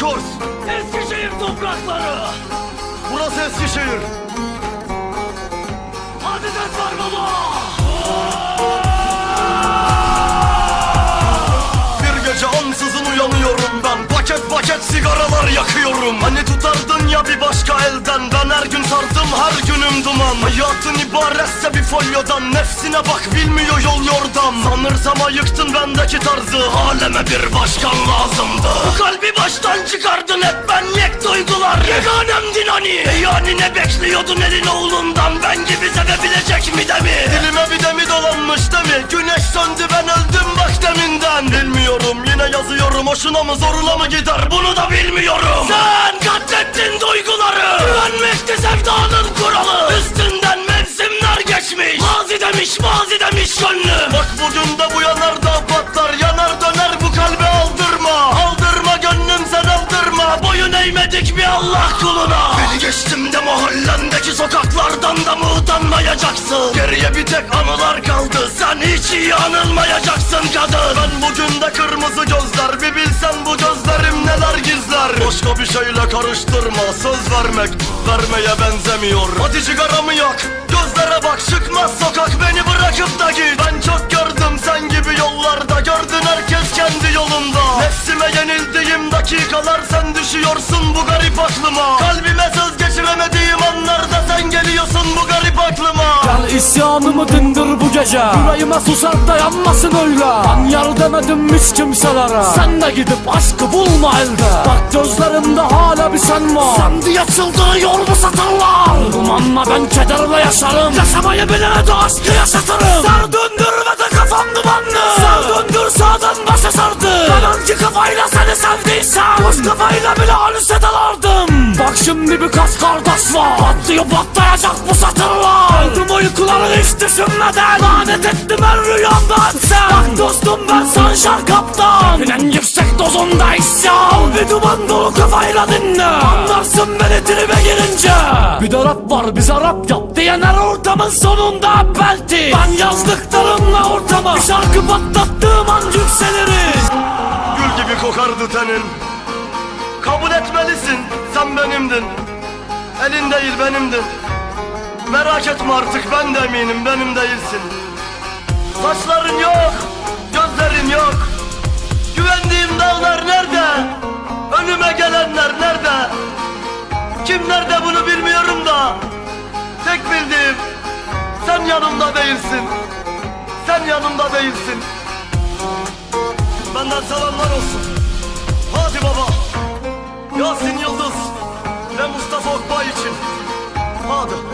Koş! Eskişehir toprakları! Burası Eskişehir! Hadi Destar Baba! Bir gece ansızın uyanıyorum ben Paket paket sigaralar yakıyorum Hani tutardın ya bir başka elden Ben her gün günüm duman Hayatın ibaretse bir folyodan. Nefsine bak bilmiyor yol yordam. Sanırsam ayıktın bendeki tarzı. Aleme bir başkan lazımdı. Bu kalbi baştan çıkardın hep benlik duygular. Yeganemdin hani E yani ne bekliyordun elin oğlundan? Ben gibi sevebilecek mi de Dilime bir de dolanmış de mi Güneş söndü ben öldüm bak deminden. Bilmiyorum yine yazıyorum. Hoşuna mı zoruna mı gider? Bunu da bilmiyorum. Sen Mazi demiş mazi demiş gönlüm Bak bugün de bu yanar da patlar Yanar döner bu kalbe aldırma. Aldırma gönlüm sen aldırma. Boyun eğmedik bir Allah kuluna. Beni geçtim de mahallendeki sokaklardan da mı utanmayacaksın? Geriye bir tek anılar kaldı Sen hiç iyi anılmayacaksın kadın. Ben bugün de kırmızı gözler Bir bilsen bu gözlerim neler gizler. Başka bir şeyle karıştırma Söz vermek vermeye benzemiyor. Hadi cigaramı yak Gözlere bak çıkmaz sokak beni bırakıp da git. Ben çok gördüm sen gibi yollarda Gördün herkes kendi yolunda. Nefsime yenildiğim dakikalar Sen düşüyorsun bu garip aklıma. Kalbime söz geçiremediğim isyanımı dindir bu gece. Yüreğime susar dayanmasın öyle. Ben yar demedim hiç kimselere. Sen de gidip aşkı bulma elde. Bak gözlerinde hala bir sen var. Sen diye çıldığı yol mu satırlar Dumanla ben kederle yaşarım. Yaşamayı bilene de aşkı yaşatırım. Sar döndür ve de kafam dumanlı. Sar döndür sağdan başa sardı. Ben hangi kafayla seni sevdiysem Kafayla bile anüse dalardım Bak şimdi birkaç kardeş var. Patlıyor patlayacak bu satırlar. Öldüm uykuları hiç düşünmeden Lanet ettim her rüyamdan sen. Bak dostum ben Sanşar Kaptan. En yüksek dozunda isyan. Bir duman dolu kafayla dinle. Anlarsın beni tribe girince. Bir de rap var bize rap yap Diyen her ortamın sonunda belti Ben yazdıklarımla ortama Bir şarkı patlattığım an yükseliriz. Gül gibi kokardı tenin Kabul etmelisin sen benimdin. Elin değil benimdin Merak etme artık ben de eminim benim değilsin. Saçların yok Gözlerin yok. Güvendiğim dağlar nerede? Önüme gelenler nerede? Kim nerede bunu bilmiyorum da. Tek bildiğim Sen yanımda değilsin. Sen yanımda değilsin. Benden selamlar olsun. Hadi baba. Yasin Yıldız ve Mustafa Okbay için. Hadi.